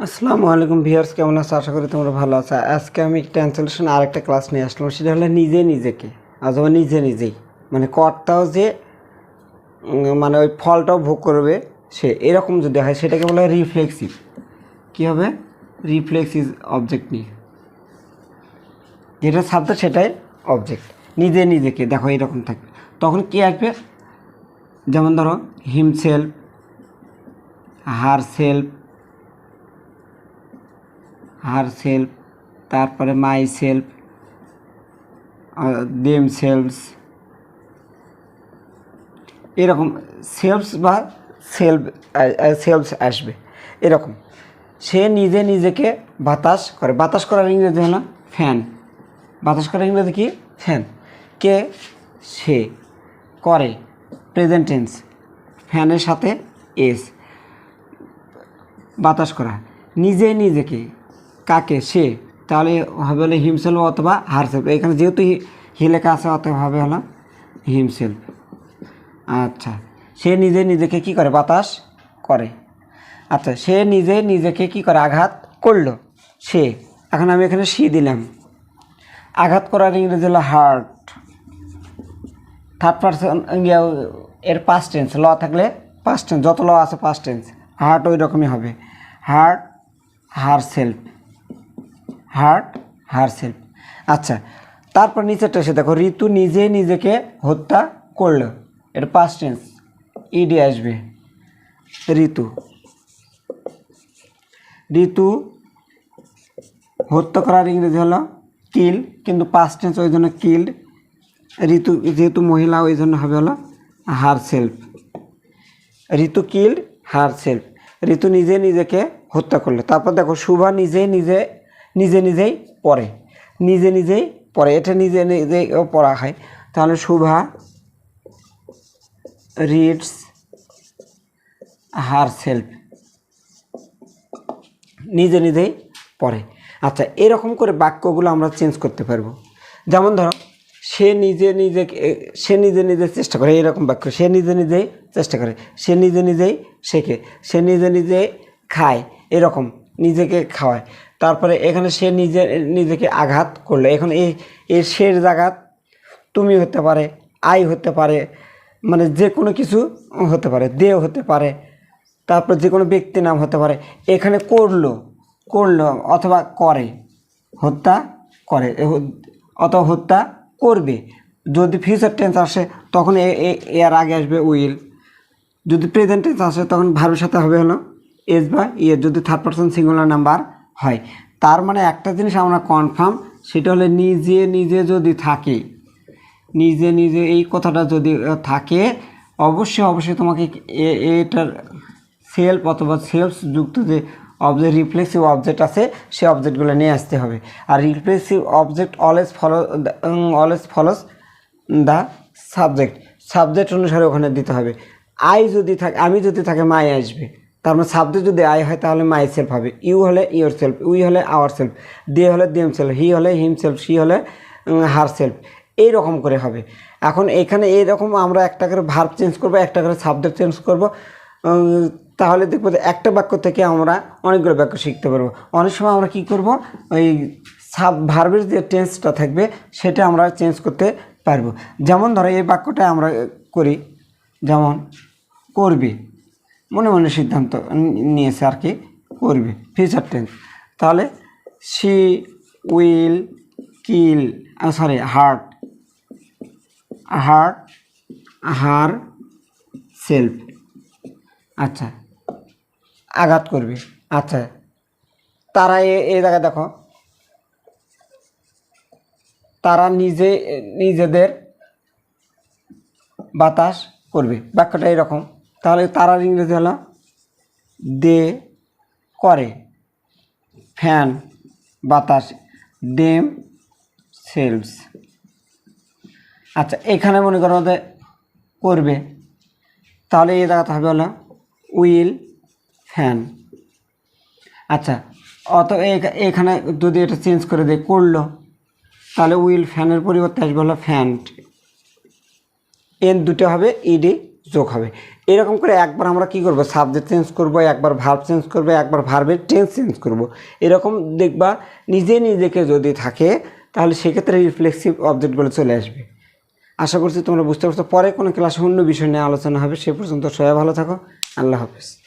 আসসালামু আলাইকুম ভিউয়ার্স, কেমন আছো? আশা করি তোমরা ভালো আছো। আজকে আমি ট্রান্সলেশন আরেকটা ক্লাস নিয়ে আসলাম, সেটা হলো নিজে নিজেকে, অথবা নিজে নিজেই। মানে কর্তাও যে মানে ওই ফলটাও ভোগ করবে, সে এরকম যদি হয়, সেটাকে বলা হয় রিফ্লেক্সিভ কী হবে? রিফ্লেক্সিভ অবজেক্ট নিয়ে। যেটা সাবজেক্ট সেটাই অবজেক্ট নিজে নিজেকে, দেখো এরকম থাকবে। তখন কি আসবে? যেমন ধরো himself herself herself তারপরে মাই সেলফ দেম সেলফস এরকম সেলফস বা সেলফ সেলফস আসবে। এরকম। সে নিজে নিজেকে বাতাস করে। বাতাস করার ইংরেজি হলো ফ্যান বাতাস করার ইংরেজি কি? ফ্যান কে? সে। করে। প্রেজেন্ট টেন্স ফ্যানের সাথে এস বাতাস করা। নিজে নিজেকে। কাকে? সে। তাহলে হবে হলো হিমসেলফ অথবা হারসেলফ এখানে যেহেতু হি- লেখা আছে, অতএব হবে হলো হিমসেলফ আচ্ছা। সে নিজে নিজেকে কি করে? বাতাস করে। আচ্ছা সে নিজে নিজেকে কি করে? আঘাত করল। সে। এখন আমি এখানে সি দিলাম। আঘাত করার ইংরেজি হলো হার্ট। থার্ড পার্সন এর পাস্ট টেন্স ল থাকলে পাস্ট টেন্স যত ল আছে পাস্ট টেন্স হার্ট ওই রকমই হবে। Hurt herself hurt, herself. আচ্ছা তারপর নিচেরটা এসে দেখো, ঋতু নিজে নিজেকে হত্যা করল। এটা পাস্ট টেন্স ইডি আসবে। ঋতু। ঋতু হত্যা করার ইংরেজি হলো কিল কিন্তু পাস্ট টেন্স ওই জন্য কিল্ড ঋতু, যেহেতু মহিলা, ওই জন্য হবে হলো herself. Ritu killed herself. Ritu নিজে নিজেকে হত্যা করল। তারপর দেখো, শুভা নিজে নিজে নিজে নিজেই পড়ে। নিজে নিজেই পড়ে। এটা নিজে নিজেই পড়া হয়। তাহলে শুভা রিডস হার সেলফ নিজে নিজেই পড়ে। আচ্ছা এরকম করে বাক্যগুলো আমরা চেঞ্জ করতে পারব। যেমন ধরো, সে নিজে নিজে সে নিজে নিজে চেষ্টা করে, এরকম বাক্য। সে নিজে নিজেই চেষ্টা করে। সে নিজে নিজেই শেখে। সে নিজে নিজে খায়, এরকম নিজেকে খাওয়ায়। তারপরে এখানে সে নিজে, নিজেকে আঘাত করল। এখন এই এই শের জায়গাত তুমি হতে পারে, আই হতে পারে মানে যে কোনো কিছু হতে পারে দেও হতে পারে, তারপর যে কোনো ব্যক্তি নাম হতে পারে, এখানে করল করল অথবা করে, হত্যা করে অথবা হত্যা করবে। যদি ফিউচার টেন্স আসে, তখন এর আগে আসবে উইল। যদি প্রেজেন্ট টেন্স আসে, তখন ভার্বের সাথে হবে হলো এস বা ইয়ে। যদি থার্ড পার্সন সিঙ্গুলার নাম্বার হয়। তার মানে একটা জিনিস আমরা কনফার্ম সেটা হলে নিজে নিজে যদি থাকে, নিজে নিজে এই কথাটা যদি থাকে, অবশ্যই অবশ্যই তোমাকে এটার সেলফ অথবা সেলফ যুক্ত যে অবজেক্ট রিফ্লেক্সিভ অবজেক্ট আছে সেই অবজেক্টগুলো নিয়ে আসতে হবে। আর reflexive object always follow always follows the subject subject অনুসারে ওখানে দিতে হবে। আই যদি থাকে, আমি যদি থাকে মাই আসবে। তার মানে যদি আই হয়, তাহলে মাই সেলফ হবে। ইউ হলে ইউর সেলফ উই হলে আওয়ার সেলফ দে হলে দেম সেলফ হি হলে হিম সেলফ সি হলে হার সেলফ এইরকম করে হবে। এখন এখানে এইরকম আমরা একটা করে ভার্ব চেঞ্জ করব, একটা করে সাবজেক্ট চেঞ্জ করব তাহলে দেখব একটা বাক্য থেকে আমরা অনেকগুলো বাক্য শিখতে পারব। অনেক সময় আমরা কি করব? ওই সাব ভার্বের যে টেন্সটা থাকবে, সেটা আমরা চেঞ্জ করতে পারব। যেমন ধরো এই বাক্যটা আমরা করি, যেমন, করবে। মনে মনে সিদ্ধান্ত নিয়েছে আর কি, করবে ফিউচার টেন্স তাহলে she will kill sorry hurt hurt herself আচ্ছা আঘাত করবে আচ্ছা। তারা এই জায়গায় দেখো, তারা নিজে, নিজেদের বাতাস করবে। বাক্যটা এরকম। তাহলে তারার ইংরেজি হলো দে, করে। ফ্যান, বাতাস ডেম সেলস। আচ্ছা এখানে মনে করো যে করবে। তাহলে এই দেখাতে হবে হলো উইল ফ্যান। আচ্ছা অত এখানে যদি এটা চেঞ্জ করে দেয় করল, তাহলে উইল ফ্যানের পরিবর্তে আসবে হলো ফ্যান্ট। এন দুটো হবে ইডি যোগ হবে। এরকম করে একবার আমরা কি করব? সাবজেক্ট চেঞ্জ করব, একবার ভার্ব চেঞ্জ করব, একবার ভার্বের টেন্স চেঞ্জ করব। এরকম দেখবা নিজে নিজেকে যদি থাকে, তাহলে সেক্ষেত্রে রিফ্লেক্সিভ অবজেক্টগুলো চলে আসবে। আশা করছি তোমরা বুঝতে পারছ। পরে কোনো ক্লাসে অন্য বিষয় নিয়ে আলোচনা হবে। সে পর্যন্ত সবাই ভালো থাকো। আল্লাহ হাফেজ।